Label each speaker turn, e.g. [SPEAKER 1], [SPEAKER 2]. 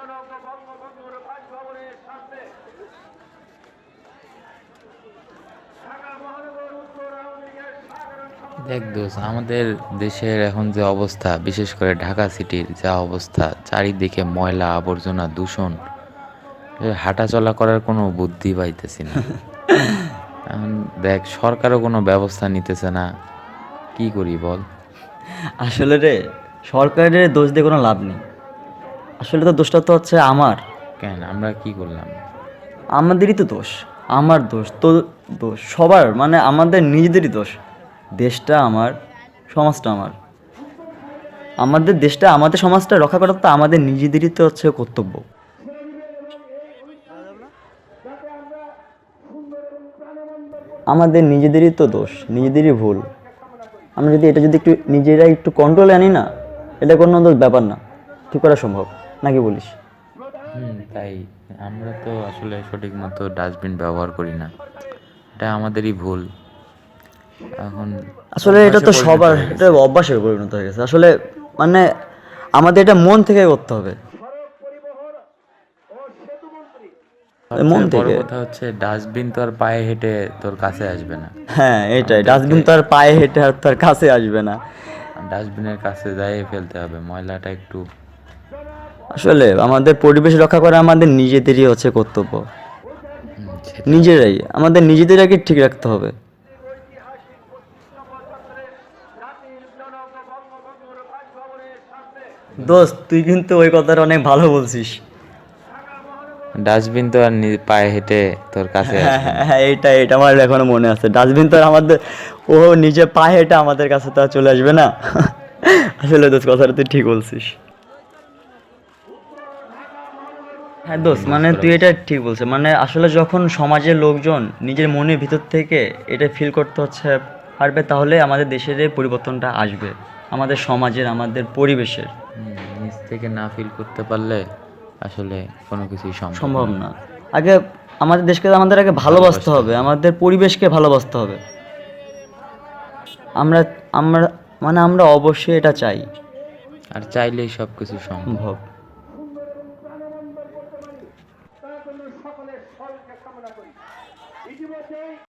[SPEAKER 1] জনক বঙ্গবন্ধুর বাসভবনের সামনে। দেখ দোষ আমাদের দেশের এখন যে অবস্থা বিশেষ করে ঢাকা সিটির যা অবস্থা চারিদিকে ময়লা আবর্জনা দূষণ হাঁটা চলা করার কোনো বুদ্ধি পাইতেছি না। এখন দেখ সরকারও কোনো ব্যবস্থা নিতেছে না কি করি বল?
[SPEAKER 2] আসলে রে সরকারের দোষ দিয়ে কোনো লাভ নেই। আসলে তো দোষটা তো হচ্ছে আমার।
[SPEAKER 1] কেন? আমরা কি করলাম?
[SPEAKER 2] আমাদেরই তো দোষ। আমার দোষ তো দোষ সবার মানে আমাদের নিজেদেরই দোষ। দেশটা আমার সমাজটা আমার। আমাদের দেশটা আমাদের সমাজটা রক্ষা করা তো আমাদের নিজেদেরই তো হচ্ছে কর্তব্য। আমাদের নিজেদেরই তো দোষ নিজেদেরই ভুল। আমরা যদি এটা যদি একটু নিজেরাই একটু কন্ট্রোলে আনি না এটা কোনো ব্যাপার না। ঠিক করা সম্ভব? নাকি বলিস?
[SPEAKER 1] হুম তাই। আমরা তো আসলে সঠিক মতো ডাস্টবিন ব্যবহার করি না। এটা আমাদেরই ভুল। এখন
[SPEAKER 2] আসলে এটা তো সবার এটা অভ্যাসে পরিণত হয়ে গেছে। আসলে মানে আমাদের এটা মন থেকে করতে হবে। মন থেকে।
[SPEAKER 1] কথা হচ্ছে ডাস্টবিন তো আর পায়ে হেঁটে তোর কাছে আসবে না।
[SPEAKER 2] হ্যাঁ এটাই। ডাস্টবিন তো আর পায়ে হেঁটে আর তার কাছে আসবে না।
[SPEAKER 1] ডাস্টবিনের কাছে যাই ফেলতে হবে। ময়লাটা একটু
[SPEAKER 2] আসলে আমাদের পরিবেশ রক্ষা করা আমাদের নিজেদেরই হচ্ছে কর্তব্য। নিজেরাই আমাদের নিজেদের নিজেদেরকে ঠিক রাখতে হবে। দোস্ত তুই কিন্তু ওই কথাটা অনেক ভালো বলছিস।
[SPEAKER 1] ডাস্টবিন তো আর পায়ে হেঁটে তোর কাছে
[SPEAKER 2] হ্যাঁ। হ্যাঁ হ্যাঁ এইটা এটা আমার এখনও মনে আছে। ডাস্টবিন তো আমাদের ও নিজে পায়ে হেঁটে আমাদের কাছে তো আর চলে আসবে না। আসলে দোস্ত কথাটা তুই ঠিক বলছিস। হ্যাঁ দোস্ত মানে তুই এটা ঠিক বলছিস মানে আসলে যখন সমাজের লোকজন নিজের মনের ভিতর থেকে এটা ফিল করতে হচ্ছে পারবে তাহলে আমাদের দেশের এই পরিবর্তনটা আসবে আমাদের সমাজের আমাদের পরিবেশের।
[SPEAKER 1] নিজ থেকে না ফিল করতে পারলে আসলে কোনো কিছুই সম্ভব
[SPEAKER 2] না। আগে আমাদের দেশকে আমাদের আগে ভালোবাসতে হবে। আমাদের পরিবেশকে ভালোবাসতে হবে। আমরা আমরা মানে আমরা অবশ্যই এটা চাই।
[SPEAKER 1] আর চাইলেই সব কিছু সম্ভব।
[SPEAKER 2] কামনা করি। ইতিমধ্যে